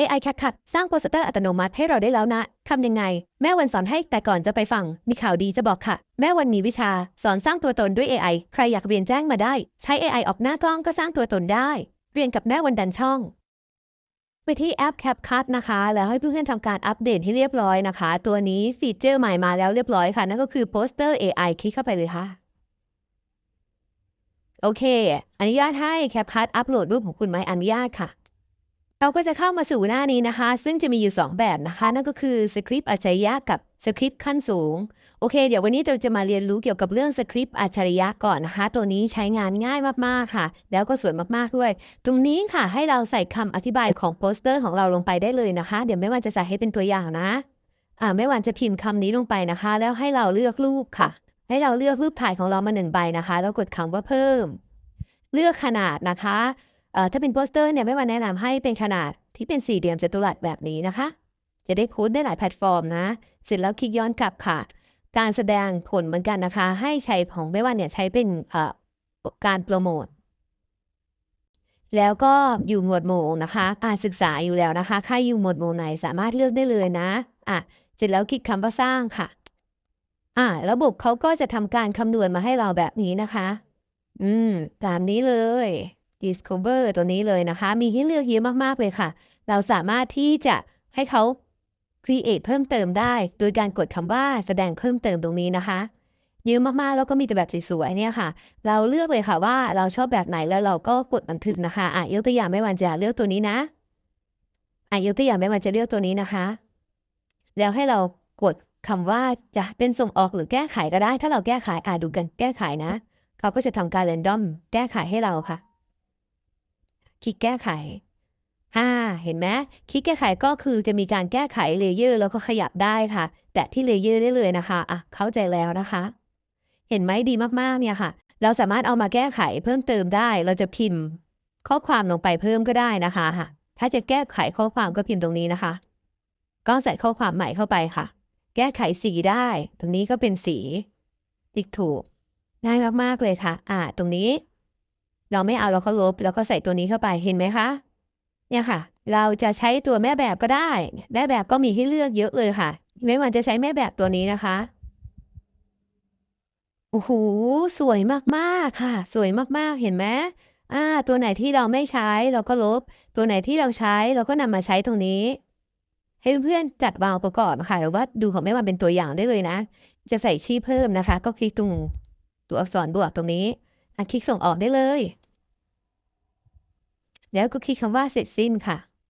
AI คัดขัดสร้างโปสเตอร์อัตโนมัติให้เราได้แล้วนะ ทำยังไง แม่วันสอนให้แต่ก่อนจะไปฟัง มีข่าวดีจะบอกค่ะ แม่วันมีวิชา สอนสร้างตัวตนด้วย AI ใครอยากเรียนแจ้งมาได้ ใช้ AI ออกหน้ากล้องก็สร้างตัวตนได้ เรียนกับแม่วันดันช่อง ไปที่แอป CapCut นะคะ แล้วให้เพื่อนๆทำการอัปเดตให้เรียบร้อยนะคะ ตัวนี้ฟีเจอร์ใหม่มาแล้วเรียบร้อยค่ะ นั่นก็คือโปสเตอร์ AI คลิกเข้าไปเลยค่ะโอเค อนุญาตให้ CapCut อัปโหลดรูปของคุณไหมอนุญาตค่ะ เราก็จะเข้ามาสู่หน้านี้นะคะ ซึ่งจะมีอยู่ 2 แบบนะคะ นั่นก็คือสคริปต์อัจฉริยะกับสคริปต์ขั้นสูง โอเค เดี๋ยววันนี้เราจะมาเรียนรู้เกี่ยวกับเรื่องสคริปต์อัจฉริยะก่อนนะคะ ตัวนี้ใช้งานง่ายมากๆค่ะ แล้วก็สวยมากๆด้วย ตรงนี้ค่ะ ให้เราใส่คำอธิบายของโปสเตอร์ของเราลงไปได้เลยนะคะ เดี๋ยวไม่ว่าจะใส่ให้เป็นตัวอย่างนะอ่าไม่ว่าจะพิมพ์คำนี้ลงไปนะคะ แล้วให้เราเลือกรูปค่ะ ให้เราเลือกรูปถ่ายของเรามาหนึ่งใบนะคะ แล้วกดคำว่าเพิ่ม เลือกขนาดนะคะ ถ้าเป็นโปสเตอร์เนี่ยไม่ว่าแนะนำให้เป็นขนาดที่เป็นสี่เหลี่ยมจัตุรัสแบบนี้นะคะ จะได้โค้ดได้หลายแพลตฟอร์มนะ เสร็จแล้วคลิกย้อนกลับค่ะ การแสดงผลเหมือนกันนะคะ ให้ใช้ของไม่ว่าเนี่ยใช้เป็นการโปรโมทแล้วก็อยู่หมวดหมู่นะคะการศึกษาอยู่แล้วนะคะใครอยู่หมวดหมู่ไหนสามารถเลือกได้เลยนะอะเสร็จแล้วคลิกคำว่าสร้างค่ะ อ่า ระบบเขาก็จะทำการคำนวณมาให้เราแบบนี้นะคะ อืม ตามนี้เลย discover ตัวนี้เลยนะคะ มีให้เลือกเยอะมาก ๆ เลยค่ะ เราสามารถที่จะให้เขา create เพิ่มเติมได้ โดยการกดคำว่าแสดงเพิ่มเติมตรงนี้นะคะเยอะมากๆ แล้วก็มีแต่แบบสวยๆเนี่ยค่ะ เราเลือกเลยค่ะว่าเราชอบแบบไหนแล้วเราก็กดบันทึกนะคะอะยกตัวอย่างไม่วันจะเลือกตัวนี้นะอะยกตัวอย่างไม่วันจะเลือกตัวนี้นะคะ แล้วให้เรากดคำว่าจะเป็นส่งออกหรือแก้ไขก็ได้ ถ้าเราแก้ไขอะดูกันแก้ไขนะ เขาก็จะทำการ random แก้ไขให้เราค่ะ คลิกแก้ไขอ่าเห็นไหมคลิกแก้ไขก็คือจะมีการแก้ไขเลเยอร์แล้วก็ขยับได้ค่ะ แตะที่เลเยอร์ได้เลยนะคะอะเข้าใจแล้วนะคะ เห็นไหมดีมากๆเนี่ยค่ะ เราสามารถเอามาแก้ไขเพิ่มเติมได้ เราจะพิมพ์ ข้อความลงไปเพิ่มก็ได้นะคะค่ะ ถ้าจะแก้ไขข้อความก็พิมพ์ตรงนี้นะคะ ก็ใส่ข้อความใหม่เข้าไปค่ะ แก้ไขสีได้ ตรงนี้ก็เป็นสี ติ๊กถูก ง่ายมากๆเลยค่ะ อ่า ตรงนี้ เราไม่เอาเราก็ลบ แล้วก็ใส่ตัวนี้เข้าไปเห็นไหมคะ เนี่ยค่ะ เราจะใช้ตัวแม่แบบก็ได้ แม่แบบก็มีให้เลือกเยอะเลยค่ะ ไม่ว่าจะใช้แม่แบบตัวนี้นะคะโอ้โหสวยมากๆค่ะ สวยมากๆเห็นไหมอ่า ตัวไหนที่เราไม่ใช้เราก็ลบ ตัวไหนที่เราใช้เราก็นำมาใช้ตรงนี้ ให้เพื่อนๆจัดวางประกอบค่ะหรือว่าดูของแม่วันเป็นตัวอย่างได้เลยนะ จะใส่ชื่อเพิ่มนะคะ ก็คลิกตรงตัวอักษรบวกตรงนี้ คลิกส่งออกได้เลย แล้วก็คลิกคำว่าเสร็จสิ้นค่ะ